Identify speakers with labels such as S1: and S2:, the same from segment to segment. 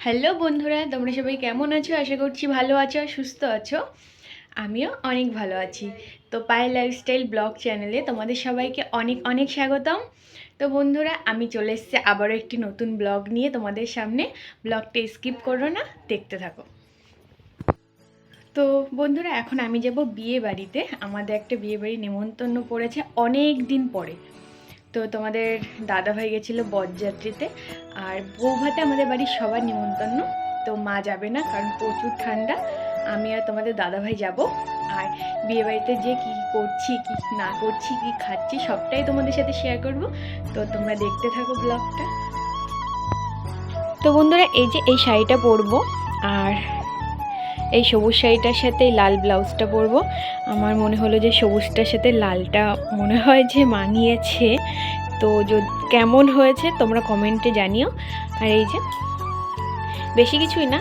S1: Hello বন্ধুরা, তোমরা সবাই কেমন আছো? আশা করছি ভালো আছো সুস্থ আছো। আমিও অনেক ভালো আছি। তো পায়ে লাইফস্টাইল ব্লগ চ্যানেলে তোমাদের সবাইকে অনেক অনেক স্বাগতম। তো বন্ধুরা, আমি চলে এসেছি আবারও একটি নতুন ব্লগ নিয়ে। তোমাদের সামনে ব্লগটা স্কিপ করো না, দেখতে থাকো। তো বন্ধুরা, এখন আমি যাব বিয়ে বাড়িতে। আমাদের একটা বিয়ে বাড়ি নেমন্তন্ন পড়েছে অনেক দিন পরে। তো তোমাদের দাদাভাই গেছিল বরযাত্রীতে আর বৌভাতে আমাদের বাড়ির সবার নিমন্ত্রণ, তো মা যাবে না কারণ প্রচুর ঠান্ডা, আমি আর তোমাদের দাদাভাই যাব। আর বিয়ে বাড়িতে যে কী করছি, কি না করছি, কি খাচ্ছি, সবটাই তোমাদের সাথে শেয়ার করব। তো তোমরা দেখতে থাকো ব্লগটা তো বন্ধুরা, এই যে এই শাড়িটা পরবো, আর এই সবুজ শাড়িটার সাথে লাল ব্লাউজটা পরবো। আমার মনে হলো যে সবুজটার সাথে লালটা মনে হয় যে মানিয়েছে। তো কেমন হয়েছে তোমরা কমেন্টে জানিও। আর এই যে, বেশি কিছুই না,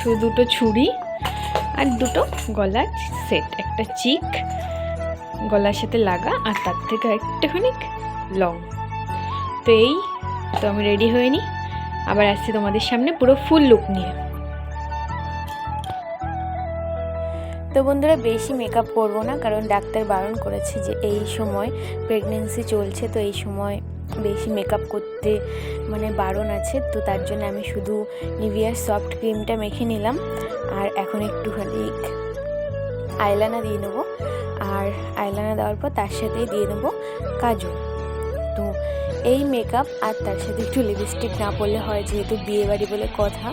S1: শুধু দুটো ছুরি আর দুটো গলার সেট, একটা চিক গলার সাথে লাগা আর তার থেকে একটুখানি লং। তো এই, তো আমি রেডি হয়ে নিই আবার আসছি তোমাদের সামনে পুরো ফুল লুক নিয়ে। তো বন্ধুরা বেশি মেকআপ করব না, কারণ ডাক্তার বারণ করেছে যে এই সময় প্রেগনেন্সি চলছে, তো এই সময় বেশি মেকআপ করতে মানে বারণ আছে, তো তার জন্য আমি শুধু নিভিয়ার সফট ক্রিমটা মেখে নিলাম। আর এখন একটুখানি আইলানা দিয়ে নেব। আর আইলানা দেওয়ার পর তার সাথেই দিয়ে নেব কাজু। তো এই মেকআপ আর তার সাথে একটু লিপস্টিক না পরলে হয় যেহেতু বিয়ে বাড়ি বলে কথা,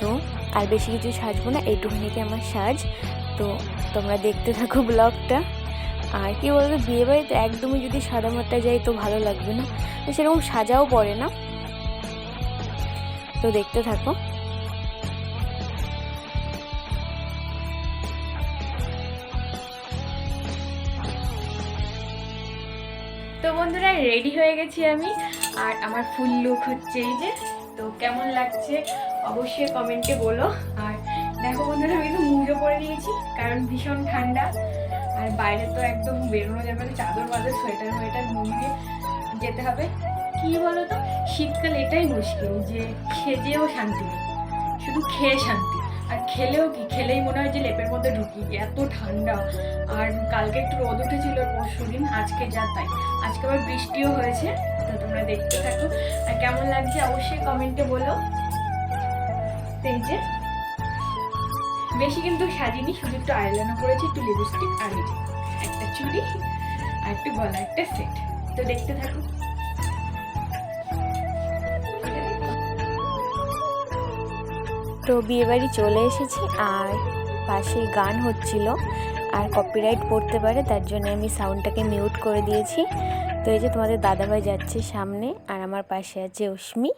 S1: তো আর বেশি কিছু সাজবো না, এইটুখানিকে আমার সাজ। তো তোমরা দেখতে থাকো ব্লগটা। আর কি বলতো বিয়ে বাড়িতে একদমই যদি সাদা মাটা যাই তো ভালো লাগবে না। সেরকম সাজাও পড়ে না। তো দেখতে থাকো। তো বন্ধুরা রেডি হয়ে গেছি আমি। আর আমার ফুল লুক হচ্ছে এই যে। তো কেমন লাগছে? অবশ্যই কমেন্টে বলো। আর দেখো বন্ধুরা, আমি কিন্তু মুজো পরে নিয়েছি, কারণ ভীষণ ঠান্ডা। আর বাইরে তো একদম বেরোনো যাবে না, চাদর বাদর সোয়েটার ওয়েটার মুড়িয়ে যেতে হবে। কি বলো তো শীতকাল এটাই মুশকিল, যে খেজেও শান্তি নেই, শুধু খেয়ে শান্তি। আর খেলেও কি? খেলেই মনে হয় যে লেপের মধ্যে ঢুকি এত ঠান্ডা। আর কালকে একটু রোদ উঠেছিল, পরশু দিন, আজকে যা তাই। আজকে আবার বৃষ্টিও হয়েছে, তো তোমরা দেখতে থাকো। আর কেমন লাগছে অবশ্যই কমেন্টে বলো। তো এই যে বেশি কিন্তু সাজিনি, শুধু একটু আইলানা করেছি, একটু লিপস্টিক আর একটা চুড়ি আর একটু গলা একটা সেট তো দেখতে থাকো। তো বিয়েবাড়ি চলে এসেছি আর পাশে গান হচ্ছিল আর কপিরাইট পড়তে পারে, তার জন্য আমি সাউন্ডটাকে মিউট করে দিয়েছি। তো এই যে তোমাদের দাদাভাই যাচ্ছে সামনে আর আমার পাশে আছে অশ্মি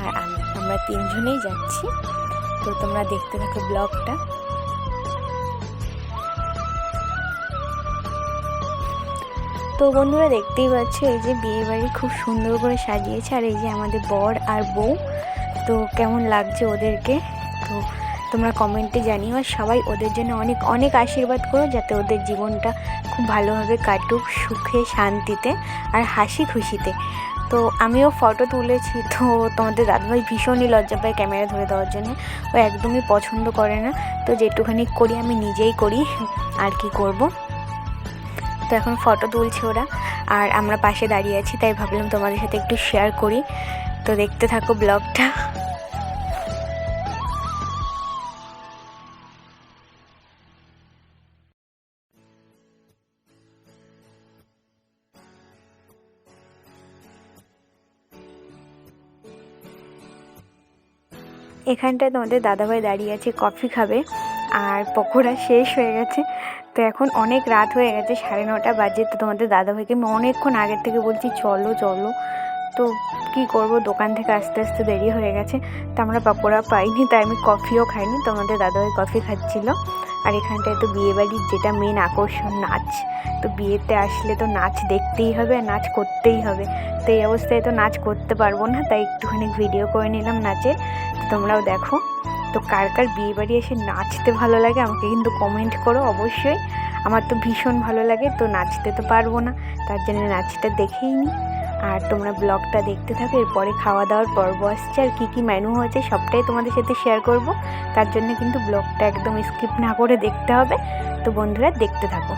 S1: আর আমি আমরা তিনজনেই যাচ্ছি। তো তোমরা দেখতে থাকো ব্লগটা। তো বন্ধুরা দেখতেই পাচ্ছ, এই যে বিয়ে বাড়ি খুব সুন্দর করে সাজিয়েছে, আর এই যে আমাদের বর আর বউ। তো কেমন লাগছে ওদেরকে? তো তোমরা কমেন্টে জানিও, আর সবাই ওদের জন্য অনেক অনেক আশীর্বাদ করো, যাতে ওদের জীবনটা খুব ভালোভাবে কাটুক সুখে, শান্তিতে, আর হাসি খুশিতে। তো আমিও ফটো তুলেছি। তো তোমাদের দাদুভাই ভীষণই লজ্জা পায় ক্যামেরা ধরে দেওয়ার জন্য। ও একদমই পছন্দ করে না। তো যেটুখানি করি, আমি নিজেই করি। আর কি করব? তো এখন ফটো তুলছে ওরা। আর আমরা পাশে দাঁড়িয়ে আছি, তাই ভাবলাম তোমাদের সাথে একটু শেয়ার করি। তো দেখতে থাকো ব্লগটা এখানটায় তোমাদের দাদাভাই দাঁড়িয়ে আছে, কফি খাবে। আর পকোড়া শেষ হয়ে গেছে। তো এখন অনেক রাত হয়ে গেছে, সাড়ে নটা বাজে। তো তোমাদের দাদাভাইকে আমি অনেকক্ষণ আগের থেকে বলছি, চলো চলো। তো কি করব? দোকান থেকে আস্তে আস্তে দেরি হয়ে গেছে। তো আমরা পকোড়া পাইনি, তাই আমি কফিও খাইনি। তোমাদের দাদাভাই কফি খাচ্ছিল। আর এখানটায় তো বিয়েবাড়ির যেটা মেন আকর্ষণ নাচ, তো বিয়েতে আসলে তো নাচ দেখতেই হবে, নাচ করতেই হবে। তো এই অবস্থায় তো নাচ করতে পারব না, তাই একটুখানি ভিডিও করে নিলাম নাচের তো তোমরাও দেখো, তো কার কার বিয়ে বাড়ি এসে নাচতে ভালো লাগে আমাকে কিন্তু কমেন্ট করো অবশ্যই। আমার তো ভীষণ ভালো লাগে, তো নাচতে তো পারব না, তার জন্য নাচটা দেখেই নিই
S2: আর তোমরা ব্লগটা দেখতে থাকো, এরপরে খাওয়া দাওয়ার পর্ব আসছে। আর কী কী মেনু হয়েছে সবটাই তোমাদের সাথে শেয়ার করব। তার জন্য কিন্তু ব্লগটা একদম স্কিপ না করে দেখতে হবে। তো বন্ধুরা, দেখতে থাকো।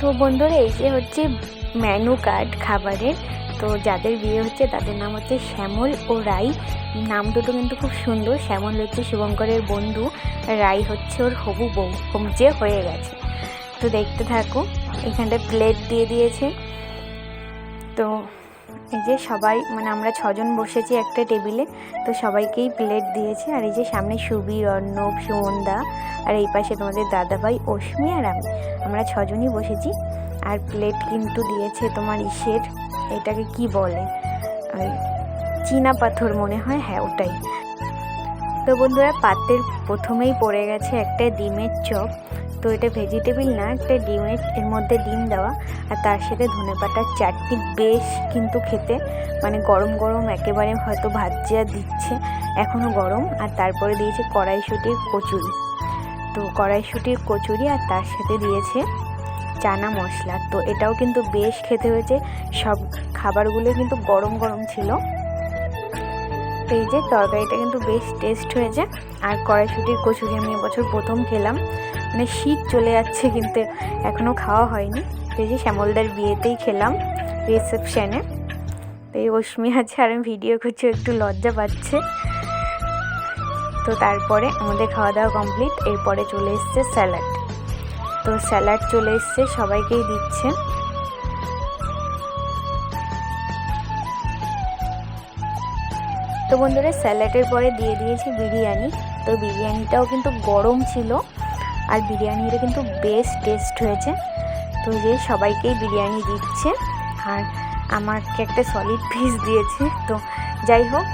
S2: তো বন্ধুরা, এই যে হচ্ছে ম্যানু কার্ড খাবারের, তো যাদের বিয়ে হচ্ছে তাদের নাম হচ্ছে শ্যামল ও রাই। নাম দুটো কিন্তু খুব সুন্দর, শ্যামল হচ্ছে শুভঙ্করের বন্ধু, রাই হচ্ছে ওর হবু বউ যে হয়ে গেছে। তো দেখতে থাকো, এখানটা প্লেট দিয়ে দিয়েছে। তো এই যে সবাই মানে আমরা ছজন বসেছি একটা টেবিলে, তো সবাইকেই প্লেট দিয়েছে। আর এই যে সামনে সুবীর, অর্ণব, সুমনদা, আর এই পাশে তোমাদের দাদাভাই, অশ্মি আর আমি। আমরা ছজনই বসেছি। আর প্লেট কিন্তু দিয়েছে তোমার ইসের, এটাকে কি বলে? চীনা পাথর মনে হয়? হ্যাঁ ওটাই। তো বন্ধুরা পাত্রের প্রথমেই পড়ে গেছে একটা ডিমের চপ। তো এটা ভেজিটেবিল না, একটা ডিমের এর মধ্যে ডিম দেওয়া। আর তার সাথে ধনেপাতার চাটনি বেশ কিন্তু খেতে। মানে গরম গরম একেবারে হয়তো ভাজিয়া দিচ্ছে এখনও গরম। আর তারপরে দিয়েছে কড়াইশুটির কচুরি। তো কড়াইশুটির কচুরি আর তার সাথে দিয়েছে চানা মশলা। তো এটাও কিন্তু বেশ খেতে হয়েছে। সব খাবারগুলো কিন্তু গরম গরম ছিল। এই যে তরকারিটা কিন্তু বেশ টেস্ট হয়েছে। আর কড়াইশুটির কচুরি আমি এবছর প্রথম খেলাম। মানে শীত চলে যাচ্ছে কিন্তু এখনও খাওয়া হয়নি। তো যে শ্যামলদার বিয়েতেই খেলাম রিসেপশানে তো এই অশ্মি আছে আর আমি ভিডিও করছি একটু লজ্জা পাচ্ছে। তো তারপরে আমাদের খাওয়া দাওয়া কমপ্লিট এরপরে চলে এসছে স্যালাড তো স্যালাড চলে এসছে, সবাইকেই দিচ্ছে। তো বন্ধুরা স্যালাডের পরে দিয়ে দিয়েছি বিরিয়ানি। তো বিরিয়ানিটাও কিন্তু গরম ছিল। আর বিরিয়ানিটা কিন্তু বেশ টেস্ট হয়েছে। তো যে সবাইকেই বিরিয়ানি দিচ্ছে, আর আমাকে একটা সলিড পিস দিয়েছে। তো যাই হোক,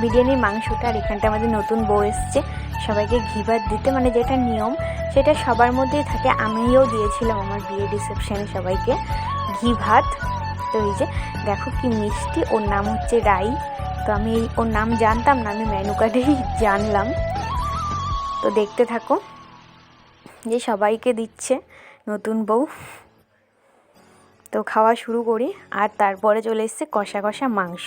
S2: বিরিয়ানির মাংসটা আর এখানটা আমাদের নতুন বউ এসছে। সবাইকে ঘি ভাত দিতে মানে যেটা নিয়ম, সেটা সবার মধ্যেই থাকে। আমিও দিয়েছিলাম আমার বিয়ে রিসেপশনে সবাইকে ঘি ভাত। তো এই যে, দেখো কি মিষ্টি, ওর নাম হচ্ছে রাই। তো আমি ওর নাম জানতাম না, আমি মেনু কার্ডেই জানলাম। তো দেখতে থাকো। যে সবাইকে দিচ্ছে নতুন বউ। তো খাওয়া শুরু করি আর তারপরে চলে এসছে কষা কষা মাংস।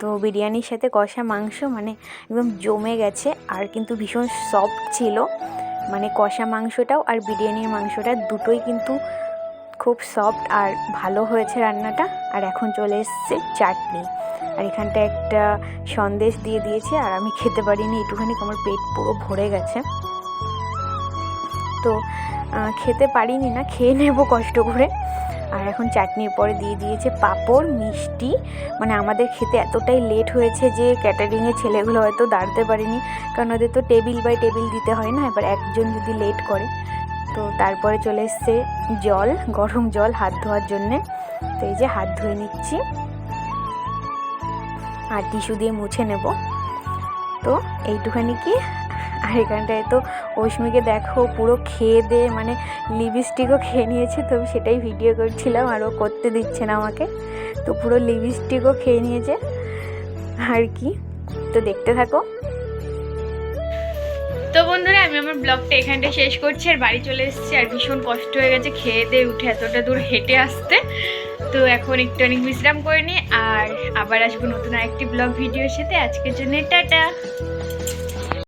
S2: তো বিরিয়ানির সাথে কষা মাংস মানে একদম জমে গেছে আর কিন্তু ভীষণ সফট ছিল। মানে কষা মাংসটাও আর বিরিয়ানির মাংসটা দুটোই কিন্তু খুব সফট আর ভালো হয়েছে রান্নাটা। আর এখন চলে এসছে চাটনি। আর এখানটা একটা সন্দেশ দিয়ে দিয়েছে আর আমি খেতে পারিনি, একটুখানি আমার পেট পুরো ভরে গেছে। তো খেতে পারিনি না, খেয়ে নেব কষ্ট করে। আর এখন চাটনির পরে দিয়ে দিয়েছে পাঁপড়, মিষ্টি। মানে আমাদের খেতে এতটাই লেট হয়েছে যে ক্যাটারিংয়ের ছেলেগুলো হয়তো দাঁড়াতে পারেনি। কারণ ওদের তো টেবিল বাই টেবিল দিতে হয় না, এবার একজন যদি লেট করে। তো তারপরে চলে এসছে জল, গরম জল, হাত ধোয়ার জন্যে। তো এই যে হাত ধুয়ে নিচ্ছি। আর টিস্যু দিয়ে মুছে নেব। তো এইটুখানি কি আর এখানটায় তো অশ্মিকে দেখো পুরো খেয়ে দিয়ে মানে লিপস্টিকও খেয়ে নিয়েছে, তো সেটাই ভিডিও করছিলাম আর ও করতে দিচ্ছে না আমাকে। তো পুরো লিপস্টিকও খেয়ে নিয়েছে। আর কি? তো দেখতে থাকো।
S1: তো বন্ধুরা, আমি আমার ব্লগটা এখানটা শেষ করছি আর বাড়ি চলে এসেছি আর ভীষণ কষ্ট হয়ে গেছে খেয়ে দিয়ে উঠে এতটা দূর হেঁটে আসতে। তো এখন একটু অনেক বিশ্রাম করে নিই আর আবার আসব নতুন আরেকটি ব্লগ ভিডিওর সাথে। আজকের জন্য টাটা।